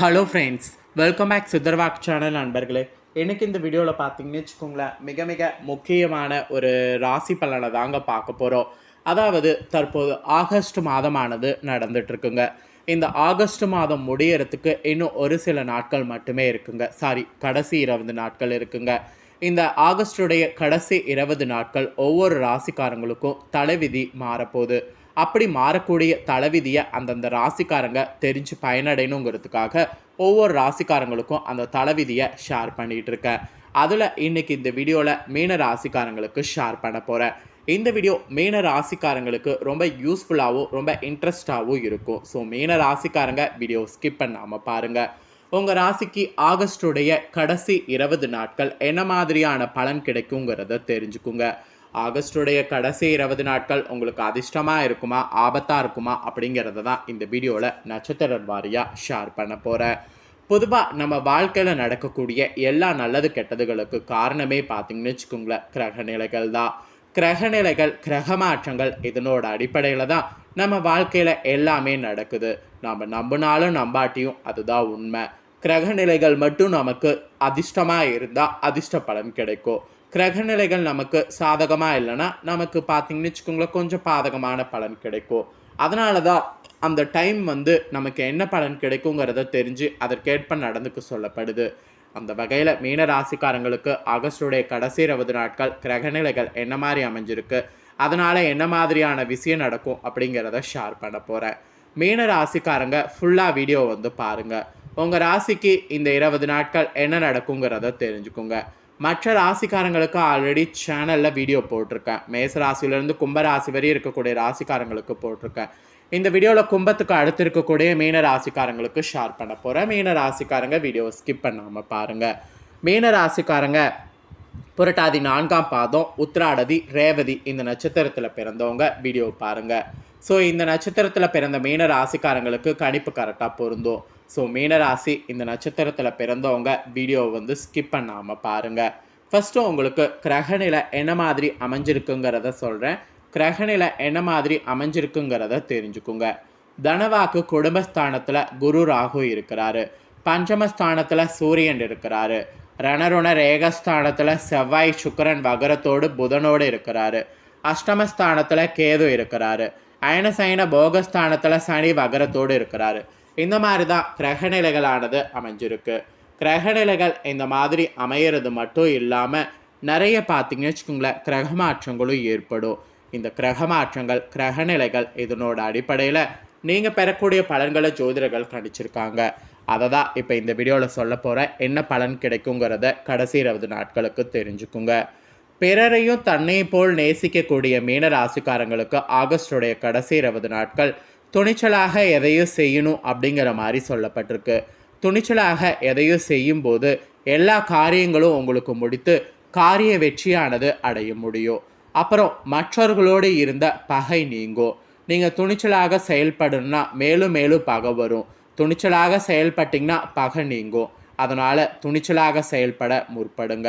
Hello friends welcome back சுதர்வாக் channel நண்பர்களே. எனக்கு இந்த வீடியோவில் பார்த்தீங்கன்னு வச்சுக்கோங்களேன் மிக மிக முக்கியமான ஒரு ராசி பலனை தாங்க பார்க்க போகிறோம் அதாவது தற்போது ஆகஸ்ட் மாதமானது நடந்துட்டுருக்குங்க. இந்த ஆகஸ்ட் மாதம் முடியறதுக்கு இன்னும் ஒரு சில நாட்கள் மட்டுமே இருக்குங்க. சாரி கடைசி இருபது நாட்கள் இருக்குங்க. இந்த ஆகஸ்டுடைய கடைசி இருபது நாட்கள் ஒவ்வொரு ராசிக்காரங்களுக்கும் தலைவிதி மாறப்போகுது. அப்படி மாறக்கூடிய தலைவிதியை அந்தந்த ராசிக்காரங்க தெரிஞ்சு பயனடையணுங்கிறதுக்காக ஒவ்வொரு ராசிக்காரங்களுக்கும் அந்த தலைவிதியை ஷேர் பண்ணிகிட்டு இருக்கேன் அதில் இன்னைக்கு இந்த வீடியோவில் மீன ராசிக்காரங்களுக்கு ஷேர் பண்ண போகிறேன் இந்த வீடியோ மீன ராசிக்காரங்களுக்கு ரொம்ப யூஸ்ஃபுல்லாகவும் ரொம்ப இன்ட்ரெஸ்டாகவும் இருக்கும். ஸோ மீன ராசிக்காரங்க வீடியோ ஸ்கிப் பண்ணாமல் பாருங்கள் உங்கள் ராசிக்கு ஆகஸ்டுடைய கடைசி இருபது நாட்கள் என்ன மாதிரியான பலன் கிடைக்குங்கிறத தெரிஞ்சுக்குங்க. ஆகஸ்டுடைய கடைசி இருபது நாட்கள் உங்களுக்கு அதிர்ஷ்டமாக இருக்குமா ஆபத்தாக இருக்குமா அப்படிங்கிறத தான் இந்த வீடியோவில் நட்சத்திர வாரியாக ஷேர் பண்ண போகிறேன் பொதுவாக நம்ம வாழ்க்கையில் நடக்கக்கூடிய எல்லா நல்லது கெட்டதுகளுக்கு காரணமே பார்த்தீங்கன்னு வச்சுக்கோங்களேன் கிரக நிலைகள் தான். கிரக நிலைகள் கிரக மாற்றங்கள் இதனோட அடிப்படையில் தான் நம்ம வாழ்க்கையில் எல்லாமே நடக்குது. நம்ம நம்பினாலும் நம்பாட்டியும் அதுதான் உண்மை. கிரக நிலைகள் மட்டும் நமக்கு அதிர்ஷ்டமாக இருந்தால் அதிர்ஷ்ட பலன் கிடைக்கும். கிரக நிலைகள் நமக்கு சாதகமாக இல்லைன்னா நமக்கு பார்த்தீங்கன்னு வச்சுக்கோங்களேன் கொஞ்சம் பாதகமான பலன் கிடைக்கும். அதனால தான் அந்த டைம் வந்து நமக்கு என்ன பலன் கிடைக்குங்கிறத தெரிஞ்சு அதற்கேற்ப நடந்துக்க சொல்லப்படுது. அந்த வகையில் மீன ராசிக்காரங்களுக்கு ஆகஸ்டுடைய கடைசி இருபது நாட்கள் கிரகநிலைகள் என்ன மாதிரி அமைஞ்சிருக்கு அதனால் என்ன மாதிரியான விஷயம் நடக்கும் அப்படிங்கிறத ஷேர் பண்ண போகிறேன் மீன ராசிக்காரங்க ஃபுல்லாக வீடியோ வந்து பாருங்கள் உங்கள் ராசிக்கு இந்த இருபது நாட்கள் என்ன நடக்குங்கிறத தெரிஞ்சுக்குங்க. மற்ற ராசிக்காரங்களுக்கு ஆல்ரெடி சேனலில் வீடியோ போட்டிருக்கேன். மேச ராசியிலேருந்து கும்ப ராசி வரை இருக்கக்கூடிய ராசிக்காரங்களுக்கு போட்டிருக்கேன். இந்த வீடியோவில் கும்பத்துக்கு அடுத்து இருக்கக்கூடிய மீன ராசிக்காரங்களுக்கு ஷேர் பண்ண போகிறேன் மீன ராசிக்காரங்க வீடியோவை ஸ்கிப் பண்ணாமல் பாருங்கள் மீன ராசிக்காரங்க புரட்டாதி நான்காம் பாதம் உத்திராடதி ரேவதி இந்த நட்சத்திரத்தில் பிறந்தவங்க. வீடியோ பாருங்கள் ஸோ இந்த நட்சத்திரத்தில் பிறந்த மீன ராசிக்காரங்களுக்கு கணிப்பு கரெக்டாக பொருந்தும். ஸோ மீனராசி இந்த நட்சத்திரத்தில் பிறந்தவங்க வீடியோவை வந்து ஸ்கிப் பண்ணாமல் பாருங்கள் ஃபஸ்ட்டு உங்களுக்கு கிரகநிலை என்ன மாதிரி அமைஞ்சிருக்குங்கிறத சொல்கிறேன் கிரகநிலை என்ன மாதிரி அமைஞ்சிருக்குங்கிறத தெரிஞ்சுக்குங்க. தனவாக்கு குடும்பஸ்தானத்தில் குரு ராகு இருக்கிறாரு. பஞ்சமஸ்தானத்தில் சூரியன் இருக்கிறாரு. ரணருண ரேகஸ்தானத்தில் செவ்வாய் சுக்கரன் வகரத்தோடு புதனோடு இருக்கிறாரு. அஷ்டமஸ்தானத்தில் கேது இருக்கிறாரு. அயனசயன போகஸ்தானத்தில் சனி வகரத்தோடு இருக்கிறாரு. இந்த மாதிரி தான் கிரகநிலைகளானது அமைஞ்சிருக்கு. கிரகநிலைகள் இந்த மாதிரி அமையிறது மட்டும் இல்லாமல் நிறைய பார்த்தீங்கன்னு வச்சுக்கோங்களேன் கிரக மாற்றங்களும் ஏற்படும். இந்த கிரக மாற்றங்கள் கிரகநிலைகள் இதனோட அடிப்படையில் நீங்கள் பெறக்கூடிய பலன்களை ஜோதிடர்கள் கணிச்சிருக்காங்க. அதை தான் இப்போ இந்த வீடியோவில் சொல்ல போகிறேன் என்ன பலன் கிடைக்குங்கிறத கடைசி இருபது நாட்களுக்கு தெரிஞ்சுக்குங்க. பிறரையும் தன்னை போல் நேசிக்கக்கூடிய மீன ராசிக்காரங்களுக்கு ஆகஸ்டுடைய கடைசி இருபது நாட்கள் துணிச்சலாக எதையும் செய்யணும் அப்படிங்கிற மாதிரி சொல்லப்பட்டிருக்கு. துணிச்சலாக எதையும் செய்யும்போது எல்லா காரியங்களும் உங்களுக்கு முடித்து காரிய வெற்றியானது அடைய முடியும். அப்புறம் மற்றவர்களோடு இருந்த பகை நீங்கும். நீங்கள் துணிச்சலாக செயல்படணும்னா மேலும் மேலும் பகை வரும். துணிச்சலாக செயல்பட்டிங்கன்னா பகை நீங்கும். அதனால் துணிச்சலாக செயல்பட முற்படுங்க.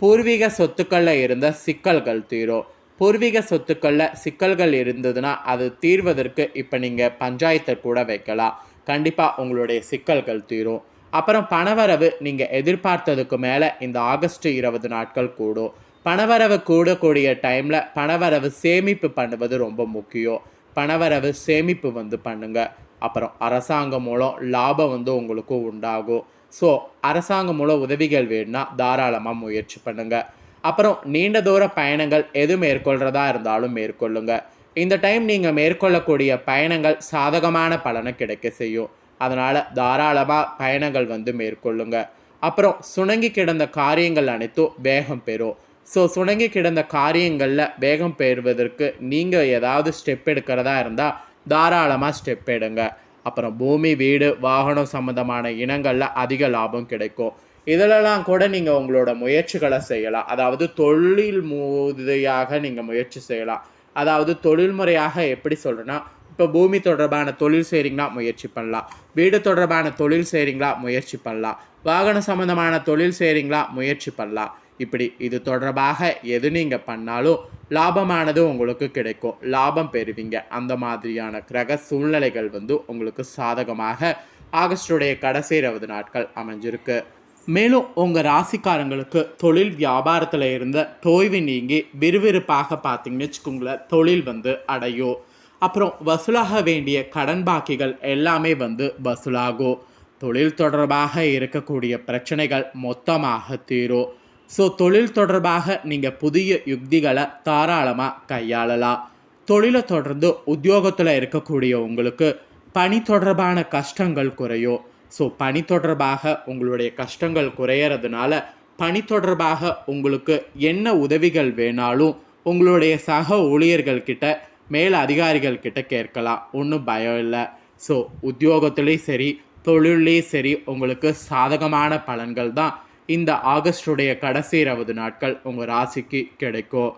பூர்வீக சொத்துக்களில் இருந்த சிக்கல்கள் தீரும். பூர்வீக சொத்துக்களில் சிக்கல்கள் இருந்ததுன்னா அது தீர்வதற்கு இப்போ நீங்கள் பஞ்சாயத்தை கூட வைக்கலாம். கண்டிப்பாக உங்களுடைய சிக்கல்கள் தீரும். அப்புறம் பணவரவு நீங்கள் எதிர்பார்த்ததுக்கு மேலே இந்த ஆகஸ்ட் இருபது நாட்கள் கூடும். பணவரவு கூடக்கூடிய டைமில் பணவரவு சேமிப்பு பண்ணுவது ரொம்ப முக்கியம். பணவரவு சேமிப்பு வந்து பண்ணுங்கள் அப்புறம் அரசாங்கம் மூலம் லாபம் வந்து உங்களுக்கு உண்டாகும். ஸோ அரசாங்கம் மூலம் உதவிகள் வேணும்னா தாராளமாக முயற்சி பண்ணுங்கள் அப்புறம் நீண்ட தூர பயணங்கள் எது மேற்கொள்கிறதா இருந்தாலும் மேற்கொள்ளுங்க. இந்த டைம் நீங்கள் மேற்கொள்ளக்கூடிய பயணங்கள் சாதகமான பலனை கிடைக்க செய்யும். அதனால் தாராளமாக பயணங்கள் வந்து மேற்கொள்ளுங்க. அப்புறம் சுணங்கி கிடந்த காரியங்கள் அனைத்தும் வேகம் பெறும். ஸோ சுணங்கி கிடந்த காரியங்களில் வேகம் பெறுவதற்கு நீங்கள் ஏதாவது ஸ்டெப் எடுக்கிறதா இருந்தால் தாராளமாக ஸ்டெப் எடுங்க. அப்புறம் பூமி வீடு வாகனம் சம்மந்தமான இனங்களில் அதிக லாபம் கிடைக்கும். இதிலெல்லாம் கூட நீங்கள் உங்களோட முயற்சிகளை செய்யலாம். அதாவது தொழில் மூதியாக நீங்கள் முயற்சி செய்யலாம். அதாவது தொழில்முறையாக எப்படி சொல்கிறேன்னா இப்போ பூமி தொடர்பான தொழில் செய்கிறீங்களா முயற்சி பண்ணலாம். வீடு தொடர்பான தொழில் செய்கிறீங்களா முயற்சி பண்ணலாம். வாகன சம்மந்தமான தொழில் செய்கிறீங்களா முயற்சி பண்ணலாம். இப்படி இது தொடர்பாக எது நீங்கள் பண்ணாலும் லாபமானது உங்களுக்கு கிடைக்கும். லாபம் பெறுவீங்க. அந்த மாதிரியான கிரக சூழ்நிலைகள் வந்து உங்களுக்கு சாதகமாக ஆகஸ்டுடைய கடைசி இருபது நாட்கள் அமைஞ்சிருக்கு. மேலும் உங்கள் ராசிக்காரங்களுக்கு தொழில் வியாபாரத்தில் இருந்த தோய்வு நீங்கி விறுவிறுப்பாக பார்த்தீங்கன்னு வச்சுக்கோங்களேன் தொழில் வந்து அடையும். அப்புறம் வசூலாக வேண்டிய கடன் பாக்கிகள் எல்லாமே வந்து வசூலாகும். தொழில் தொடர்பாக இருக்கக்கூடிய பிரச்சனைகள் மொத்தமாக தீரும். ஸோ தொழில் தொடர்பாக நீங்கள் புதிய யுக்திகளை தாராளமாக கையாளலாம். தொழிலை தொடர்ந்து உத்தியோகத்தில் இருக்கக்கூடிய உங்களுக்கு பணி தொடர்பான கஷ்டங்கள் குறையும் ஸோ பணி தொடர்பாக உங்களுடைய கஷ்டங்கள் குறையிறதுனால பணி தொடர்பாக உங்களுக்கு என்ன உதவிகள் வேணாலும் உங்களுடைய சக ஊழியர்கள்கிட்ட மேல் அதிகாரிகள் கிட்ட கேட்கலாம். ஒன்றும் பயம் இல்லை. ஸோ உத்தியோகத்துலேயும் சரி தொழிலையும் சரி உங்களுக்கு சாதகமான பலன்கள் தான் இந்த ஆகஸ்டுடைய கடைசி இருபது நாட்கள் உங்கள் ராசிக்கு கிடைக்கும்.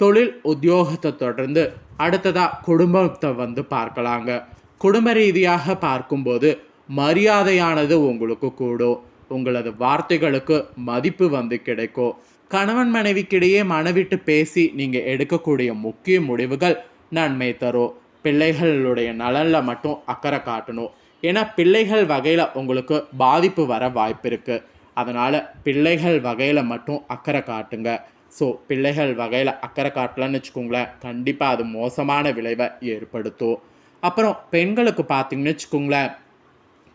தொழில் உத்தியோகத்தை தொடர்ந்து அடுத்ததாக குடும்பத்தை வந்து பார்க்கலாங்க. குடும்ப ரீதியாக பார்க்கும்போது மரியாதையானது உங்களுக்கு கூடும். உங்களது வார்த்தைகளுக்கு மதிப்பு வந்து கிடைக்கும். கணவன் மனைவிக்கிடையே மனவிட்டு பேசி நீங்கள் எடுக்கக்கூடிய முக்கிய முடிவுகள் நன்மை தரும். பிள்ளைகளுடைய நலனில் மட்டும் அக்கறை காட்டணும். ஏன்னா பிள்ளைகள் வகையில் உங்களுக்கு பாதிப்பு வர வாய்ப்பு இருக்குது அதனால் பிள்ளைகள் வகையில் மட்டும் அக்கறை காட்டுங்க. ஸோ பிள்ளைகள் வகையில் அக்கறை காட்டலன்னு வச்சுக்கோங்களேன் கண்டிப்பாக அது மோசமான விளைவை ஏற்படுத்தும். அப்புறம் பெண்களுக்கு பார்த்தீங்கன்னு வச்சுக்கோங்களேன்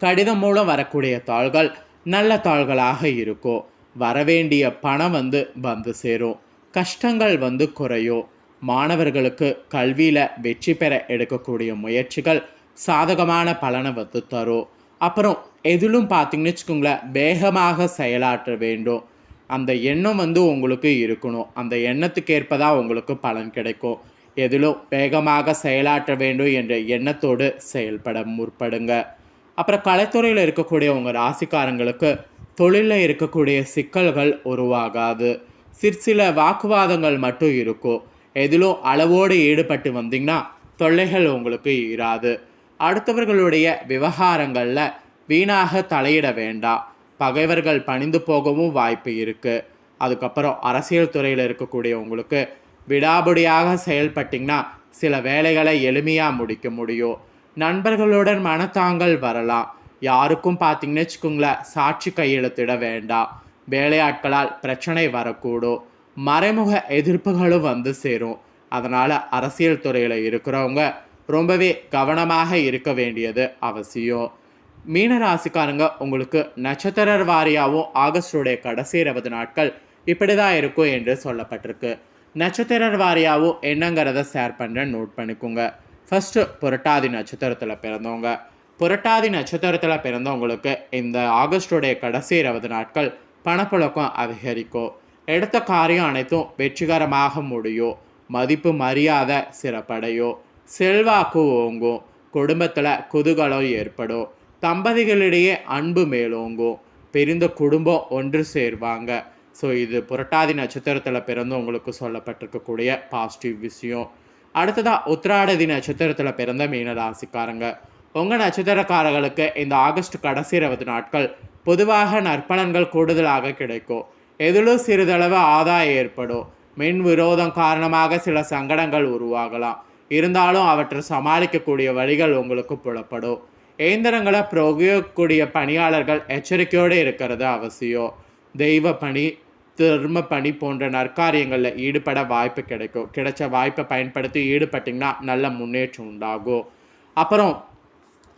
கடிதம் மூலம் வரக்கூடிய தாள்கள் நல்ல தாள்களாக இருக்கும். வரவேண்டிய பணம் வந்து வந்து சேரும். கஷ்டங்கள் வந்து குறையும். மாணவர்களுக்கு கல்வியில் வெற்றி பெற எடுக்கக்கூடிய முயற்சிகள் சாதகமான பலனை வந்து தரும். அப்புறம் எதிலும் பார்த்தீங்கன்னு வச்சுக்கோங்களேன் வேகமாக செயலாற்ற வேண்டும். அந்த எண்ணம் வந்து உங்களுக்கு இருக்கணும். அந்த எண்ணத்துக்கு ஏற்பதான் உங்களுக்கு பலன் கிடைக்கும். எதிலும் வேகமாக செயலாற்ற வேண்டும் என்ற எண்ணத்தோடு செயல்பட முற்படுங்க. அப்புறம் கலைத்துறையில் இருக்கக்கூடிய உங்கள் ராசிக்காரங்களுக்கு தொழிலில் இருக்கக்கூடிய சிக்கல்கள் உருவாகாது. சிற்சில வாக்குவாதங்கள் மட்டும் இருக்கும். எதிலும் அளவோடு ஈடுபட்டு வந்தீங்கன்னா தொல்லைகள் உங்களுக்கு இராது. அடுத்தவர்களுடைய விவகாரங்களில் வீணாக தலையிட வேண்டாம் பகைவர்கள் பணிந்து போகவும் வாய்ப்பு இருக்குது அதுக்கப்புறம் அரசியல் துறையில் இருக்கக்கூடிய உங்களுக்கு விடாபடியாக செயல்பட்டிங்கன்னா சில வேலைகளை எளிமையாக முடிக்க முடியும். நண்பர்களுடன் மனத்தாங்கள் வரலாம். யாருக்கும் பார்த்தீங்கன்னு வச்சுக்கோங்களேன் சாட்சி கையெழுத்திட வேண்டாம் வேலையாட்களால் பிரச்சனை வரக்கூடும். மறைமுக எதிர்ப்புகளும் வந்து சேரும். அதனால் அரசியல் துறையில் இருக்கிறவங்க ரொம்பவே கவனமாக இருக்க வேண்டியது அவசியம். மீன ராசிக்காரங்க உங்களுக்கு நட்சத்திர வாரியாகவும் ஆகஸ்டுடைய கடைசி இருபது நாட்கள் இப்படி தான் இருக்கும் என்று சொல்லப்பட்டிருக்கு. நட்சத்திர வாரியாகவும் என்னங்கிறத ஷேர் பண்ணுறேன் நோட் பண்ணிக்கோங்க. ஃபஸ்ட்டு புரட்டாதி நட்சத்திரத்தில் பிறந்தவங்க. புரட்டாதி நட்சத்திரத்தில் பிறந்தவங்களுக்கு இந்த ஆகஸ்டுடைய கடைசி இருபது நாட்கள் பணப்புழக்கம் அதிகரிக்கும். எடுத்த காரியம் அனைத்தும் வெற்றிகரமாக முடியும். மதிப்பு மரியாதை சிறப்படையும். செல்வாக்கு ஓங்கும். குடும்பத்தில் குதூகலம் ஏற்படும். தம்பதிகளிடையே அன்பு மேலோங்கும் பிரிந்த குடும்பம் ஒன்று சேர்வாங்க. ஸோ இது புரட்டாதி நட்சத்திரத்தில் பிறந்தவங்களுக்கு சொல்லப்பட்டிருக்கக்கூடிய பாசிட்டிவ் விஷயம். அடுத்ததாக உத்திராடதி நட்சத்திரத்தில் பிறந்த மீன ராசிக்காரங்க. உங்கள் நட்சத்திரக்காரர்களுக்கு இந்த ஆகஸ்ட் கடைசி இருபது நாட்கள் பொதுவாக நற்பலன்கள் கூடுதலாக கிடைக்கும். எதிலும் சிறிதளவு ஆதாயம் ஏற்படும். மின் விரோதம் காரணமாக சில சங்கடங்கள் உருவாகலாம். இருந்தாலும் அவற்றை சமாளிக்கக்கூடிய வழிகள் உங்களுக்கு புலப்படும். இயந்திரங்களை பிரயோகிக்கக்கூடிய பணியாளர்கள் எச்சரிக்கையோடு இருக்கிறது அவசியம். தெய்வ பணி திரும பணி போன்ற நற்காரியங்களில் ஈடுபட வாய்ப்பு கிடைக்கும். கிடைச்ச வாய்ப்பை பயன்படுத்தி ஈடுபட்டிங்கன்னா நல்ல முன்னேற்றம் உண்டாகும். அப்புறம்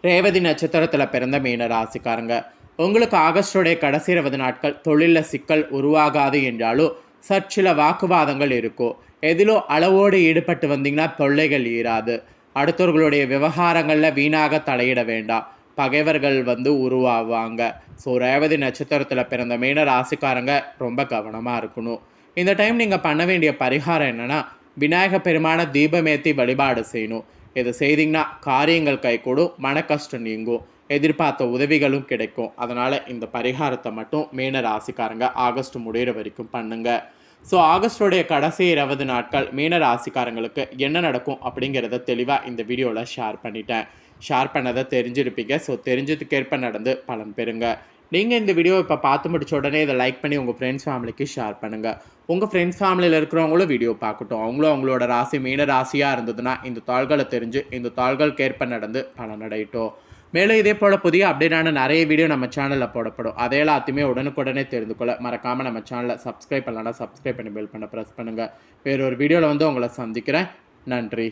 ரேவதி நட்சத்திரத்தில் பிறந்த மீன ராசிக்காரங்க. உங்களுக்கு ஆகஸ்டுடைய கடைசி இருபது நாட்கள் தொழிலில் சிக்கல் உருவாகாது என்றாலும் சற்சில வாக்குவாதங்கள் இருக்கும். எதிலோ அளவோடு ஈடுபட்டு வந்தீங்கன்னா தொல்லைகள் ஈராது. அடுத்தவர்களுடைய விவகாரங்களில் வீணாக தலையிட வேண்டாம். பகைவர்கள் வந்து உருவாவாங்க. ஸோ ரேவதி நட்சத்திரத்தில் பிறந்த மீன ராசிக்காரங்க ரொம்ப கவனமாக இருக்கணும். இந்த டைம் நீங்கள் பண்ண வேண்டிய பரிகாரம் என்னென்னா விநாயக பெருமான தீபமேத்தி வழிபாடு செய்யணும். இதை செய்தீங்கன்னா காரியங்கள் கைகூடும் மன கஷ்டம் நீங்கும் எதிர்பார்த்த உதவிகளும் கிடைக்கும். அதனால் இந்த பரிகாரத்தை மட்டும் மீன ராசிக்காரங்க ஆகஸ்ட் முடிகிற வரைக்கும் பண்ணுங்கள் ஸோ ஆகஸ்டோடைய கடைசி இருபது நாட்கள் மீன ராசிக்காரங்களுக்கு என்ன நடக்கும் அப்படிங்கிறத தெளிவாக இந்த வீடியோவில் ஷேர் பண்ணிட்டேன். ஷேர் பண்ணதை தெரிஞ்சிருப்பீங்க. ஸோ தெரிஞ்சதுக்கேற்ப நடந்து பலன் பெறுங்க. நீங்கள் இந்த வீடியோ இப்போ பார்த்து முடிச்ச உடனே இதை லைக் பண்ணி உங்கள் ஃப்ரெண்ட்ஸ் ஃபேமிலிக்கு ஷேர் பண்ணுங்கள் உங்கள் ஃப்ரெண்ட்ஸ் ஃபேமிலியில் இருக்கிறவங்களும் வீடியோ பார்க்கட்டும். அவங்களும் அவங்களோட ராசி மீன ராசியாக இருந்ததுன்னா இந்த தாள்களை தெரிஞ்சு இந்த தாள்களுக்கேற்ப நடந்து பலனடையட்டும். மேலும் இதே போல் புதிய அப்டேட்டான நிறைய வீடியோ நம்ம சேனலில் போடப்படும். அதை எல்லாத்தையுமே உடனுக்குடனே தெரிந்து கொள்ள மறக்காமல் நம்ம சேனலை சப்ஸ்கிரைப் பண்ணலாம் சப்ஸ்கிரைப் பண்ணி பெல் பண்ண ப்ரெஸ் பண்ணுங்கள் வேறொரு வீடியோவில் வந்து உங்களை சந்திக்கிறேன். நன்றி.